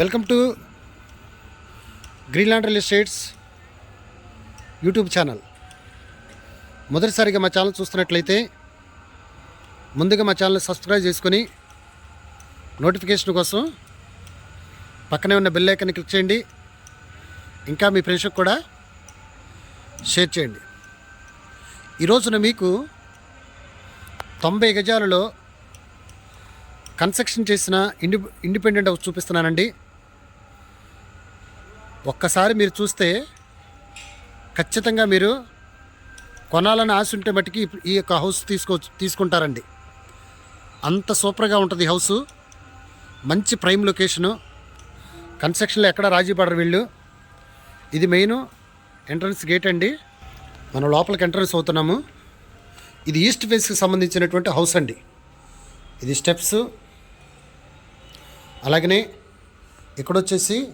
Welcome to Greenland real estates YouTube channel. మొదటిసారిగా మా channel చూస్తున్నట్లయితే ముందుగా మా ఛానల్ సబ్స్క్రైబ్ చేసుకొని నోటిఫికేషన్ కోసం పక్కనే ఉన్న బెల్ ఐకాన్ని క్లిక్ చేయండి. ఇంకా మీ ఫ్రెండ్స్కి కూడా షేర్ చేయండి. ఈరోజున మీకు తొంభై గజాలలో కన్స్ట్రక్షన్ చేసిన ఇండి ఇండిపెండెంట్ హౌస్ చూపిస్తున్నానండి. ఒక్కసారి మీరు చూస్తే ఖచ్చితంగా మీరు కొనాలని ఆశ ఉంటే మట్టుకి ఈ యొక్క హౌస్ తీసుకో తీసుకుంటారండి. అంత సూపర్గా ఉంటుంది ఈ హౌసు. మంచి ప్రైమ్ లొకేషను. కన్స్ట్రక్షన్లో ఎక్కడ రాజీ పడరు వీళ్ళు. ఇది మెయిన్ ఎంట్రన్స్ గేట్ అండి. మనం లోపలికి ఎంట్రన్స్ అవుతున్నాము. ఇది ఈస్ట్ ఫేస్కి సంబంధించినటువంటి హౌస్ అండి. ఇది స్టెప్స్. అలాగనే ఇక్కడ వచ్చేసి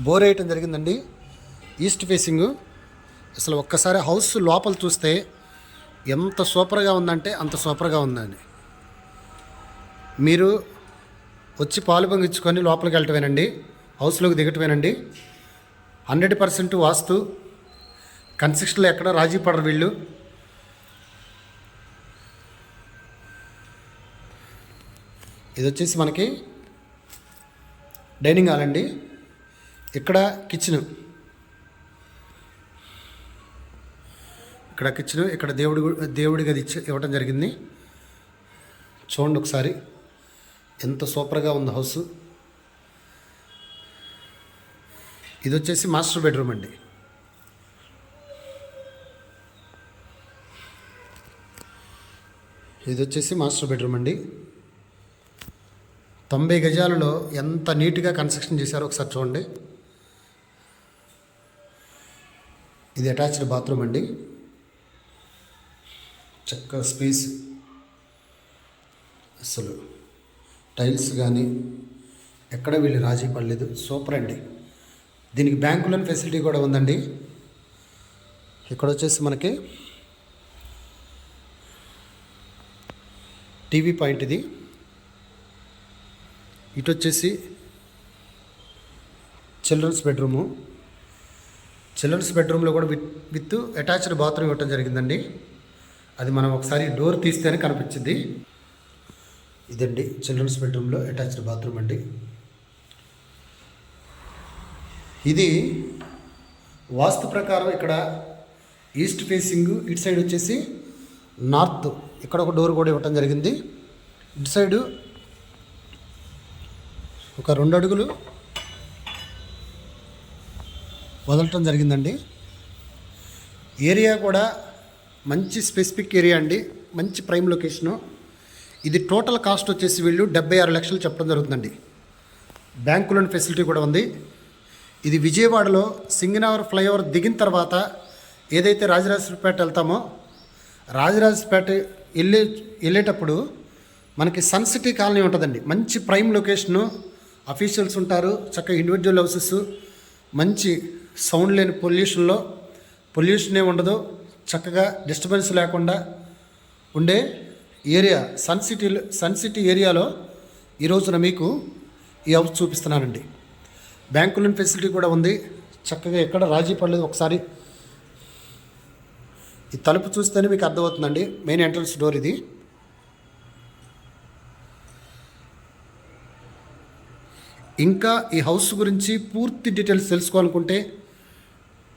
బోర్ వేయటం జరిగిందండి. ఈస్ట్ ఫేసింగ్ అసలు ఒక్కసారి హౌస్ లోపల చూస్తే ఎంత సూపర్గా ఉందంటే అంత సూపర్గా ఉందండి. మీరు వచ్చి పాలు పొంగించుకొని లోపలికి వెళ్ళటమేనండి. హౌస్లోకి దిగటమేనండి. హండ్రెడ్ పర్సెంట్ వాస్తు. కన్స్ట్రక్షన్లో ఎక్కడ రాజీ పడరు వీళ్ళు. ఇది వచ్చేసి మనకి డైనింగ్ హాల్ అండి. ఇక్కడ కిచెన్ ఇక్కడ కిచెన్ ఇక్కడ దేవుడి దేవుడి గది ఇచ్చి ఇవ్వటం జరిగింది. చూడండి ఒకసారి. ఎంత సూపర్గా ఉంది హౌస్. ఇది వచ్చేసి మాస్టర్ బెడ్రూమ్ అండి. ఇది వచ్చేసి మాస్టర్ బెడ్రూమ్ అండి. తొంభై గజాలలో ఎంత నీట్గా కన్స్ట్రక్షన్ చేశారో ఒకసారి చూడండి. ఇది అటాచ్డ్ బాత్రూమ్ అండి. చక్క స్పేస్. అసలు టైల్స్ కానీ ఎక్కడ వీళ్ళు రాజీ పడలేదు. సూపర్ అండి. దీనికి బ్యాంకులోని ఫెసిలిటీ కూడా ఉందండి. ఇక్కడ వచ్చేసి మనకి టీవీ పాయింట్ ఇది. ఇటు వచ్చేసి చిల్డ్రన్స్ బెడ్రూము. చిల్డ్రన్స్ బెడ్రూమ్లో కూడా విత్ విత్ అటాచ్డ్ బాత్రూమ్ ఇవ్వటం జరిగిందండి. అది మనం ఒకసారి డోర్ తీస్తేనే కనిపించింది. ఇదండి చిల్డ్రన్స్ బెడ్రూమ్లో అటాచ్డ్ బాత్రూమ్ అండి. ఇది వాస్తు ప్రకారం ఇక్కడ ఈస్ట్ ఫేసింగ్ ఇటు సైడ్ వచ్చేసి నార్త్. ఇక్కడ ఒక డోర్ కూడా ఇవ్వటం జరిగింది. ఇటు సైడు ఒక రెండు అడుగులు వదలటం జరిగిందండి. ఏరియా కూడా మంచి స్పెసిఫిక్ ఏరియా అండి. మంచి ప్రైమ్ లొకేషను. ఇది టోటల్ కాస్ట్ వచ్చేసి వీళ్ళు డెబ్బై ఆరు లక్షలు చెప్పడం జరుగుతుందండి. బ్యాంకు లోన్ ఫెసిలిటీ కూడా ఉంది. ఇది విజయవాడలో సింగనగర్ ఫ్లైఓవర్ దిగిన తర్వాత ఏదైతే రాజరాజపేట వెళ్తామో రాజరాజపేట వెళ్ళే వెళ్ళేటప్పుడు మనకి సన్ సిటీ కాలనీ ఉంటుందండి. మంచి ప్రైమ్ లొకేషను అఫీషియల్స్ ఉంటారు చక్కగా ఇండివిజువల్ హౌసెస్ మంచి సౌండ్ లేని పొల్యూషన్లో పొల్యూషనే ఉండదు చక్కగా డిస్టర్బెన్స్ లేకుండా ఉండే ఏరియా సన్ సిటీలో సన్ సిటీ ఏరియాలో ఈ రోజున మీకు ఈ హౌస్ చూపిస్తున్నానండి. బ్యాంకు లోన్ ఫెసిలిటీ కూడా ఉంది. చక్కగా ఎక్కడ రాజీ పడలేదు. ఒకసారి ఈ తలుపు చూస్తేనే మీకు అర్థమవుతుందండి. మెయిన్ ఎంట్రన్స్ డోర్ ఇది. ఇంకా ఈ హౌస్ గురించి పూర్తి డీటెయిల్స్ తెలుసుకోవాలనుకుంటే